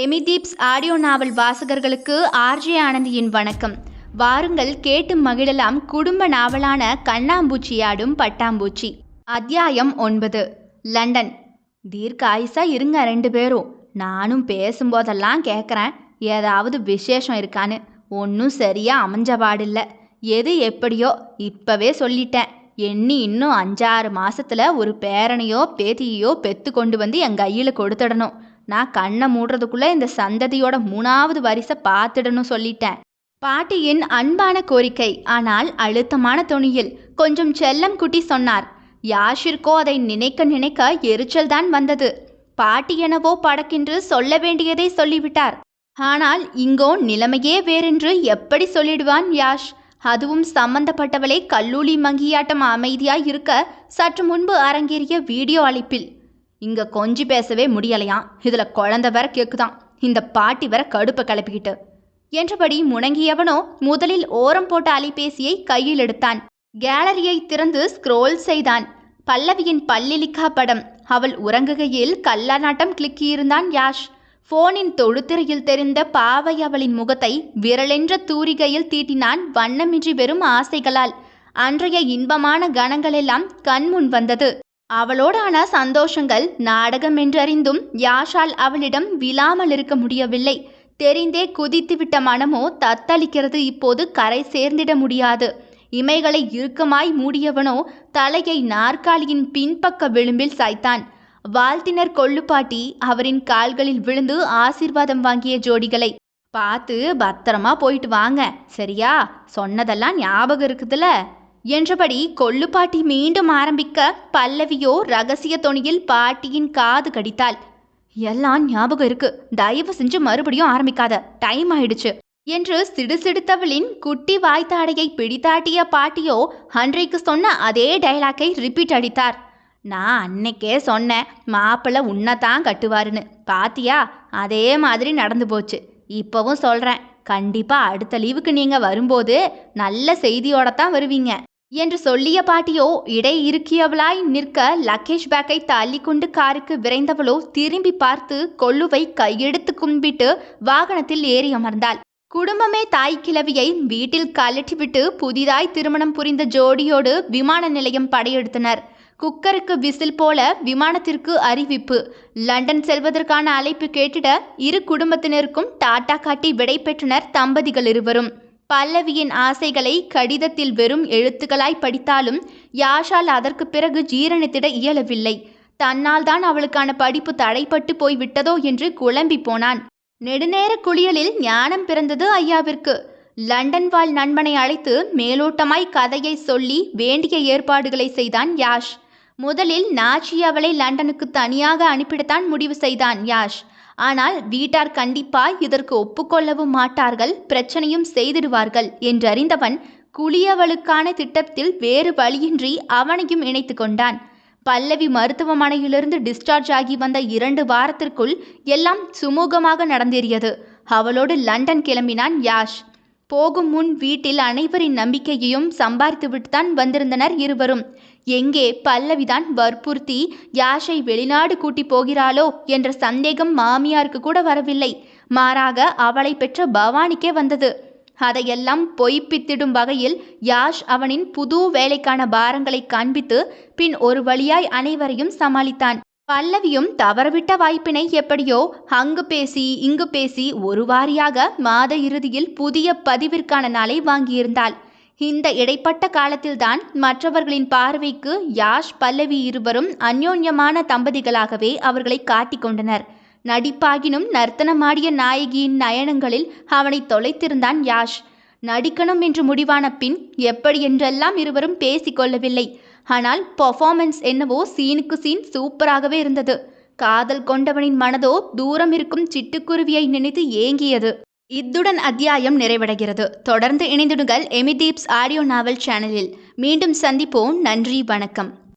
எமிதீப்ஸ் audio நாவல் வாசகர்களுக்கு RJ ஆனந்தியின் வணக்கம். வாருங்கள் கேட்டு மகிழலாம் குடும்ப நாவலான கண்ணாம்பூச்சியாடும் பட்டாம்பூச்சி. அத்தியாயம் ஒன்பது. லண்டன். தீர்க்க ஆயுசா? இருங்க ரெண்டு பேரும். நானும் பேசும்போதெல்லாம் கேட்குறேன் ஏதாவது விசேஷம் இருக்கான்னு. ஒன்றும் சரியா அமைஞ்ச பாடில்லை எது எப்படியோ இப்பவே சொல்லிட்டேன். எண்ணி இன்னும் அஞ்சாறு மாசத்துல ஒரு பேரனையோ பேத்தியோ பெத்து கொண்டு வந்து என் கையில் கொடுத்துடணும். நான் கண்ணை மூடுறதுக்குள்ள இந்த சந்ததியோட மூணாவது வரிசை பார்த்துடணும் சொல்லிட்டேன். பாட்டியின் அன்பான கோரிக்கை. ஆனால் அழுத்தமான தொனியில் கொஞ்சம் செல்லம் குட்டி சொன்னார். யாஷிற்கோ அதை நினைக்க நினைக்க எரிச்சல் தான் வந்தது. பாட்டி எனவோ படக்கென்று சொல்ல வேண்டியதை சொல்லிவிட்டார். ஆனால் இங்கோ நிலைமையே வேறென்று எப்படி சொல்லிடுவான் யாஷ்? அதுவும் சம்பந்தப்பட்டவளை கல்லூலி மங்கியாட்டம் அமைதியாய் இருக்க சற்று முன்பு அரங்கேறிய வீடியோ அழைப்பில் இங்க கொஞ்சி பேசவே முடியலையாம் இதுல குழந்த வேற கேக்குதான். இந்த பாட்டி வேற கடுப்பை கிளப்பிக்கிட்டு. என்றபடி முணங்கியவனோ முதலில் ஓரம் போட்ட அலைபேசியை கையில் எடுத்தான். கேலரியை திறந்து ஸ்க்ரோல் செய்தான். பல்லவியின் பல்லிலிக்கா படம். அவள் உறங்குகையில் கல்லாநாட்டம் கிளிக்கியிருந்தான் யாஷ். போனின் தொழுத்திரையில் தெரிந்த பாவை அவளின் முகத்தை விரலென்ற தூரிகையில் தீட்டினான் வண்ணமின்றி வெறும் ஆசைகளால். அன்றைய இன்பமான கணங்களெல்லாம் கண்முன் வந்தது. அவளோடான சந்தோஷங்கள் நாடகம் என்றறிந்தும் யாஷால் அவளிடம் விழாமல் இருக்க முடியவில்லை. தெரிந்தே குதித்துவிட்ட மனமோ தத்தளிக்கிறது. இப்போது கரை சேர்ந்திட முடியாது. இமைகளை இறுக்கமாய் மூடியவனோ தலையை நாற்காலியின் பின்பக்க விளிம்பில் சாய்த்தான். வாழ்த்தினர் கொள்ளுப்பாட்டி அவரின் கால்களில் விழுந்து ஆசீர்வாதம் வாங்கிய ஜோடிகளை. பார்த்து பத்திரமா போயிட்டு வாங்க. சரியா? சொன்னதெல்லாம் ஞாபகம் இருக்குதுல்ல என்றபடி கொள்ளுப்பாட்டி மீண்டும் ஆரம்பிக்க பல்லவியோ ரகசிய தொனியில் பாட்டியின் காது கடித்தாள். எல்லாம் ஞாபகம் இருக்கு. தயவு செஞ்சு மறுபடியும் ஆரம்பிக்காத. டைம் ஆயிடுச்சு. என்று சிடுசிடுத்தவளின் குட்டி வாய்த்தாடையை பிடித்தாட்டிய பாட்டியோ அன்றைக்கு சொன்ன அதே டைலாக்கை ரிப்பீட் அடித்தார். நான் அன்னைக்கே சொன்னேன். மாப்பிள்ளை உன்னைத்தான் கட்டுவாருன்னு. பாத்தியா? அதே மாதிரி நடந்து போச்சு. இப்போவும் சொல்கிறேன் கண்டிப்பாக அடுத்த லீவுக்கு நீங்கள் வரும்போது நல்ல செய்தியோட தான் வருவீங்க. என்று சொல்லிய பாட்டியோ இடை இருக்கியவளாய் நிற்க லக்கேஷ் பேக்கை தள்ளி கொண்டு காருக்கு விரைந்தவளோ திரும்பி பார்த்து கொள்ளுவை கையெடுத்து கும்பிட்டு வாகனத்தில் ஏறி அமர்ந்தாள். குடும்பமே தாய் கிழவியை வீட்டில் கலட்டிவிட்டு புதிதாய் திருமணம் புரிந்த ஜோடியோடு விமான நிலையம் படையெடுத்தனர். குக்கருக்கு விசில் போல விமானத்திற்கு அறிவிப்பு. லண்டன் செல்வதற்கான அழைப்பு கேட்டிட இரு குடும்பத்தினருக்கும் டாட்டா காட்டி விடை பெற்றனர் தம்பதிகள் இருவரும். பல்லவியின் ஆசைகளை கடிதத்தில் வெறும் எழுத்துக்களாய் படித்தாலும் யாஷால் அதற்கு பிறகு ஜீரணித்திட இயலவில்லை. தன்னால் தான் அவளுக்கான படிப்பு தடைப்பட்டு போய்விட்டதோ என்று குழம்பி போனான். நெடுநேர குளியலில் ஞானம் பிறந்தது ஐயாவிற்கு. லண்டன் வாழ் நண்பனை அழைத்து மேலோட்டமாய் கதையை சொல்லி வேண்டிய ஏற்பாடுகளை செய்தான் யாஷ். முதலில் நாச்சி அவளை லண்டனுக்கு தனியாக அனுப்பிடத்தான் முடிவு செய்தான் யாஷ். ஆனால் வீட்டார் கண்டிப்பாய் இதற்கு ஒப்புக்கொள்ளவும் மாட்டார்கள் பிரச்சனையும் செய்திடுவார்கள் என்றறிந்தவன் குளியவளுக்கான திட்டத்தில் வேறு வழியின்றி அவனையும் இணைத்து கொண்டான். பல்லவி மருத்துவமனையிலிருந்து டிஸ்சார்ஜ் ஆகி வந்த இரண்டு வாரத்திற்குள் எல்லாம் சுமூகமாக நடந்தேறியது. அவளோடு லண்டன் கிளம்பினான் யாஷ். போகும் முன் வீட்டில் அனைவரின் நம்பிக்கையையும் சம்பாதித்துவிட்டுத்தான் வந்திருந்தனர் இருவரும். எங்கே பல்லவிதான் வற்புறுத்தி யாஷை வெளிநாடு கூட்டி போகிறாளோ? என்ற சந்தேகம் மாமியாருக்கு கூட வரவில்லை. மாறாக அவளை பெற்ற பவானிக்கே வந்தது. அதையெல்லாம் பொய்ப்பித்திடும் வகையில் யாஷ் அவனின் புது வேலைக்கான பாரங்களை காண்பித்து பின் ஒரு வழியாய் அனைவரையும் சமாளித்தான். பல்லவியும் தவறவிட்ட வாய்ப்பினை எப்படியோ அங்கு பேசி இங்கு பேசி ஒரு வாரியாக மாத இறுதியில் புதிய பதிவிற்கான நாளை வாங்கியிருந்தாள். இந்த இடைப்பட்ட காலத்தில்தான் மற்றவர்களின் பார்வைக்கு யாஷ் பல்லவி இருவரும் அந்யோன்யமான தம்பதிகளாகவே அவர்களை காட்டிக்கொண்டனர் நடிப்பாகினும் நர்த்தனமாடிய நாயகியின் நயனங்களில் அவனை தொலைத்திருந்தான் யாஷ். நடிக்கணும் என்று முடிவான பின் எப்படி என்றெல்லாம் இருவரும் பேசிக்கொள்ளவில்லை ஆனால் பர்ஃபார்மன்ஸ் என்னவோ சீனுக்கு சீன் சூப்பராகவே இருந்தது. காதல் கொண்டவனின் மனதோ தூரம் இருக்கும் சிட்டுக்குருவியை நினைத்து ஏங்கியது. இத்துடன் அத்தியாயம் நிறைவடைகிறது. தொடர்ந்து இணைந்திடுங்கள் எமிதீப்ஸ் ஆடியோ நாவல் சேனலில். மீண்டும் சந்திப்போம். நன்றி வணக்கம்.